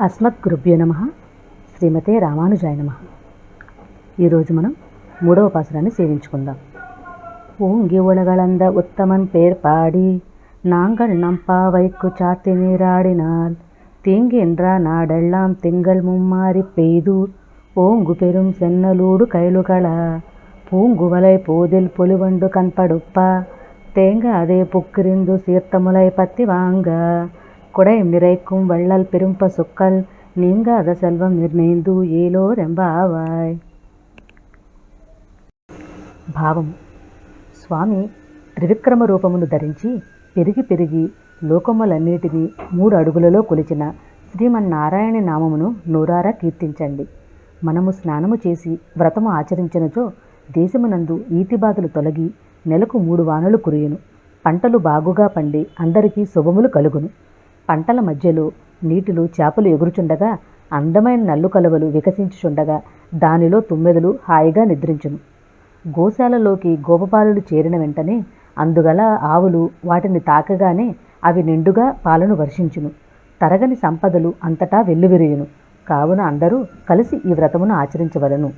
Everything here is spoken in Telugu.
అస్మద్గురుభ్యో నమ శ్రీమతే రామానుజాయ నమ ఈరోజు మనం మూడవ పాసురాన్ని సేవించుకుందాం ஓங்கி உலகளந்த உத்தமன் பேர் பாடி நாங்கள் நம் பாவைக்கு சாத்தி நீராடினால் தீங்கின்ற நாடெல்லாம் திங்கள் மும்மாறி பெய்து ஓங்கு பெரும் சென்னலூடு கைலுகள பூங்குவலை போதில் பொலிவண்டு கண்படுப்ப தேங்க அதே புக்கிரிந்து சீர்த்தமுலை பத்தி வாங்க குடை நிறைக்கும் வள்ளல் பெரும் பசுக்கள் நீங்காத செல்வம் నిర్ణయిందు ఏలో రెంబావాయ్ భావం స్వామి త్రివిక్రమ రూపమును ధరించి పెరిగి పెరిగి లోకములన్నిటినీ మూడు అడుగులలో కొలిచిన శ్రీమన్నారాయణ నామమును నూరారా కీర్తించండి మనము స్నానము చేసి వ్రతము ఆచరించినచో దేశమునందు ఈతిబాధలు తొలగి నెలకు మూడు వానలు కురియును పంటలు బాగుగా పండి అందరికీ శుభములు కలుగును పంటల మధ్యలో నీటిలో చేపలు ఎగురుచుండగా అందమైన నల్లు కలువలు వికసించుచుండగా దానిలో తుమ్మెదలు హాయిగా నిద్రించును. గోశాలలోకి గోపపాలులు చేరిన వెంటనే అందుగల ఆవులు వాటిని తాకగానే అవి నిండుగా పాలను వర్షించును. తరగని సంపదలు అంతటా వెల్లువిరియును. కావున అందరూ కలిసి ఈ వ్రతమును ఆచరించవలను.